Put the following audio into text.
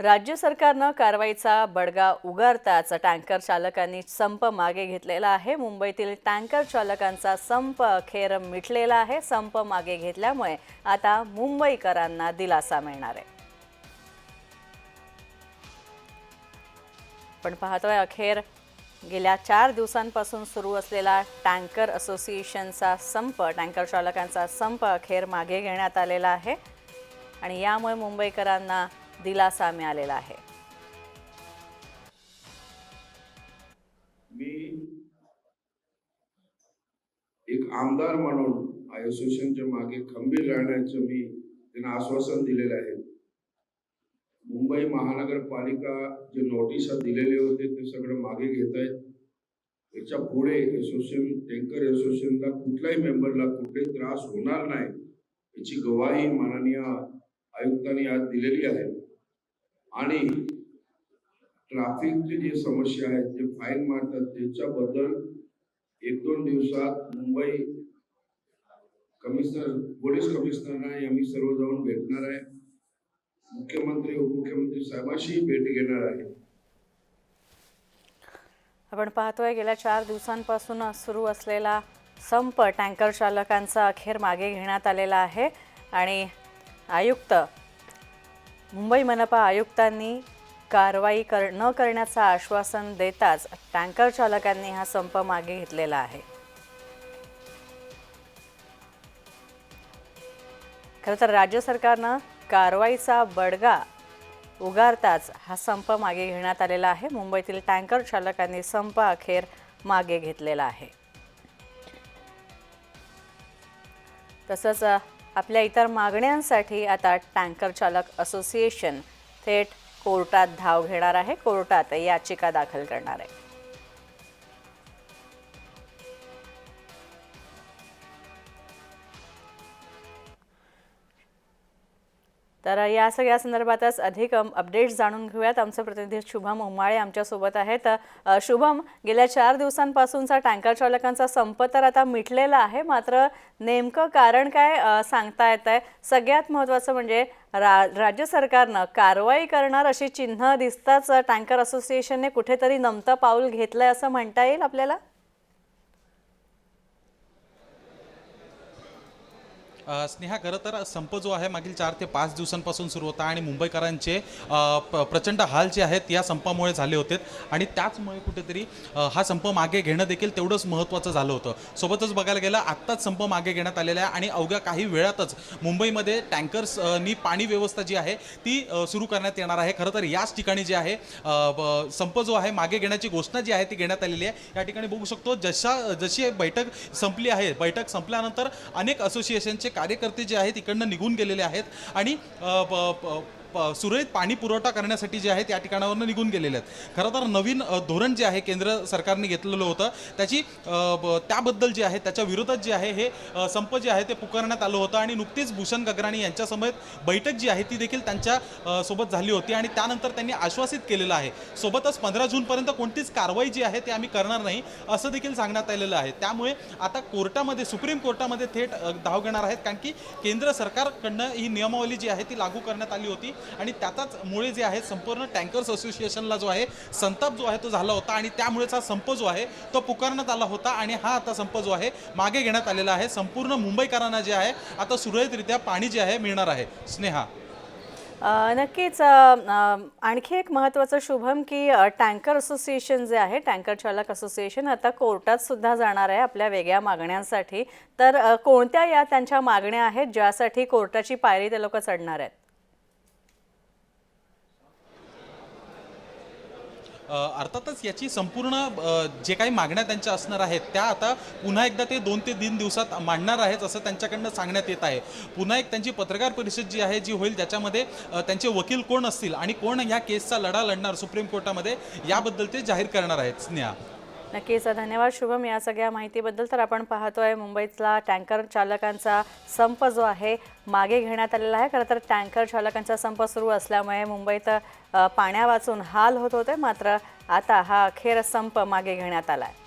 राज्य सरकारनं कारवाईचा बडगा उगारताच टँकर चालकांनी संप मागे घेतलेला आहे. मुंबईतील टँकर चालकांचा संप अखेर मिटलेला आहे. संप मागे घेतल्यामुळे आता मुंबईकरांना दिलासा मिळणार आहे. पण पाहतोय अखेर गेल्या चार दिवसांपासून सुरू असलेला टँकर असोसिएशनचा संप टँकर चालकांचा संप अखेर मागे घेण्यात आलेला आहे. आणि यामुळे मुंबईकरांना दिलासा मिळालेला आहे. मी एक आमदार म्हणून असोसिएशनच्या मागे खंबीर राहण्याचं मी त्यांना आश्वासन दिलेलं आहे. मुंबई महानगरपालिका जे नोटिसा दिलेले होते ते सगळं मागे घेत आहेत. याच्यापुढे असोसिएशन टँकर असोसिएशनला कुठल्याही मेंबरला कुठे त्रास होणार नाही याची गवाही माननीय आयुक्तांनी आज दिलेली आहे. आणि ट्रॅफिकची जी समस्या आहेत जे फाईन मारतात त्याच्याबद्दल एक दोन दिवसात मुंबई कमिशनर पोलीस कमिशनरना आम्ही सर्व जाऊन भेटणार आहे. मुख्यमंत्री उपमुख्यमंत्री साहेबांशी भेट घेणार आहे. आपण पाहतोय गेल्या चार दिवसांपासून सुरू असलेला संप टँकर चालकांचा अखेर मागे घेण्यात आलेला आहे. आणि आयुक्त मुंबई मनपा आयुक्तांनी कारवाई कर न करण्याचं आश्वासन देताच टँकर चालकांनी हा संप मागे घेतलेला आहे. खरं तर राज्य सरकारनं कारवाईचा बडगा उगारताच हा संप मागे घेण्यात आलेला आहे. मुंबईतील टँकर चालकांनी संप अखेर मागे घेतलेला आहे. तसंच आपल्या इतर मागण्यांसाठी आता टँकर चालक असोसिएशन थेट कोर्टात धाव घेणार आहे. कोर्टात याचिका दाखल करणार आहे. तर या सगळ्या संदर्भातच अधिक अपडेट्स जाणून घेऊयात. आमचे प्रतिनिधी शुभम उमाळे आमच्यासोबत आहेत. शुभम गेल्या चार दिवसांपासूनचा टँकर चालकांचा संप तर आता मिटलेला आहे. मात्र नेमकं कारण काय सांगता येत आहे? सगळ्यात महत्त्वाचं म्हणजे रा राज्य सरकारनं कारवाई करणार अशी चिन्ह दिसताच टँकर असोसिएशनने कुठेतरी नमतं पाऊल घेतलं आहे असं म्हणता येईल आपल्याला? स्नेहा खरं तर संप जो आहे मागील चार ते पाच दिवसांपासून सुरू होता आणि मुंबईकरांचे प- प्रचंड हाल जे आहेत या संपामुळे झाले होते. आणि त्याचमुळे कुठेतरी हा संप मागे घेणं देखील तेवढंच महत्त्वाचं झालं होतं. सोबतच बघायला गेलं आत्ताच संप मागे घेण्यात आलेला आहे आणि अवघ्या काही वेळातच मुंबईमध्ये टँकर्सनी पाणी व्यवस्था जी आहे ती सुरू करण्यात येणार आहे. खरं तर याच ठिकाणी जे आहे ब- संप जो आहे मागे घेण्याची घोषणा जी आहे ती घेण्यात आलेली आहे. या ठिकाणी बघू शकतो जशा जशी बैठक संपली आहे बैठक संपल्यानंतर अनेक असोसिएशनचे कार्यकर्ते जे आहेत इकडनं निघून गेलेले आहेत. आणि प- सुरळीत पाणी पुरवठा करण्यासाठी जे आहे त्या ठिकाणावरनं निघून गेलेले आहेत. खरं तर नवीन धोरण जे आहे केंद्र सरकारने घेतलेलं होतं त्याची ब- त्याबद्दल जे आहे त्याच्या विरोधात जे आहे हे संप जे आहे ते पुकारण्यात आलं होतं आणि नुकतीच भूषण गगराणी यांच्यासमवेत बैठक जी आहे ती देखील त्यांच्यासोबत झाली होती आणि त्यानंतर त्यांनी आश्वासित केलेलं आहे. सोबतच पंधरा जूनपर्यंत कोणतीच कारवाई जी आहे ते आम्ही करणार नाही असं देखील सांगण्यात आलेलं आहे. त्यामुळे आता कोर्टामध्ये सुप्रीम कोर्टामध्ये थेट धाव घेणार आहेत कारण की केंद्र सरकारकडनं ही नियमावली जी आहे ती लागू करण्यात आली होती. आणि त्याचाच मुळे जे आहे संपूर्ण टँकर्स असोसिएशनला जो आहे संताप जो आहे तो झाला होता आणि त्यामुळेच हा संप जो आहे तो पुकारण्यात आला होता आणि हा आता संप जो आहे मागे घेण्यात आलेला आहे. संपूर्ण मुंबईकरांना जे आहे आता सुरळीतरित्या पाणी जे आहे मिळणार आहे. स्नेहा. नक्कीच. आणखी एक महत्त्वाचं शुभम की टँकर असोसिएशन जे आहे टँकर चालक असोसिएशन आता कोर्टात सुद्धा जाणार आहे आपल्या वेगळ्या मागण्यांसाठी. तर कोणत्या या त्यांच्या मागण्या आहेत ज्यासाठी कोर्टाची पायरी ते लोक चढणार आहेत? अर्थातच याची संपूर्ण जे काही मागण्या त्यांच्या असणार आहेत त्या आता पुन्हा एकदा ते दोन ते तीन दिवसात मांडणार आहेत असं त्यांच्याकडनं सांगण्यात येत आहे. पुन्हा एक त्यांची पत्रकार परिषद जी आहे जी होईल ज्याच्यामध्ये त्यांचे वकील कोण असतील आणि कोण ह्या केसचा लढा लढणार सुप्रीम कोर्टामध्ये याबद्दल ते जाहीर करणार आहेत. स्नेहा. नक्कीच. धन्यवाद शुभम. या सगळ्या माहितीबद्दल तर आपण पाहतोय मुंबईतला टँकर चालकांचा संप जो आहे मागे घेण्यात आलेला आहे. खरं तर टँकर चालकांचा संप सुरू असल्यामुळे मुंबईत पाण्या वाचून हाल होत होते. मात्र आता हा अखेर संप मागे घेण्यात आला आहे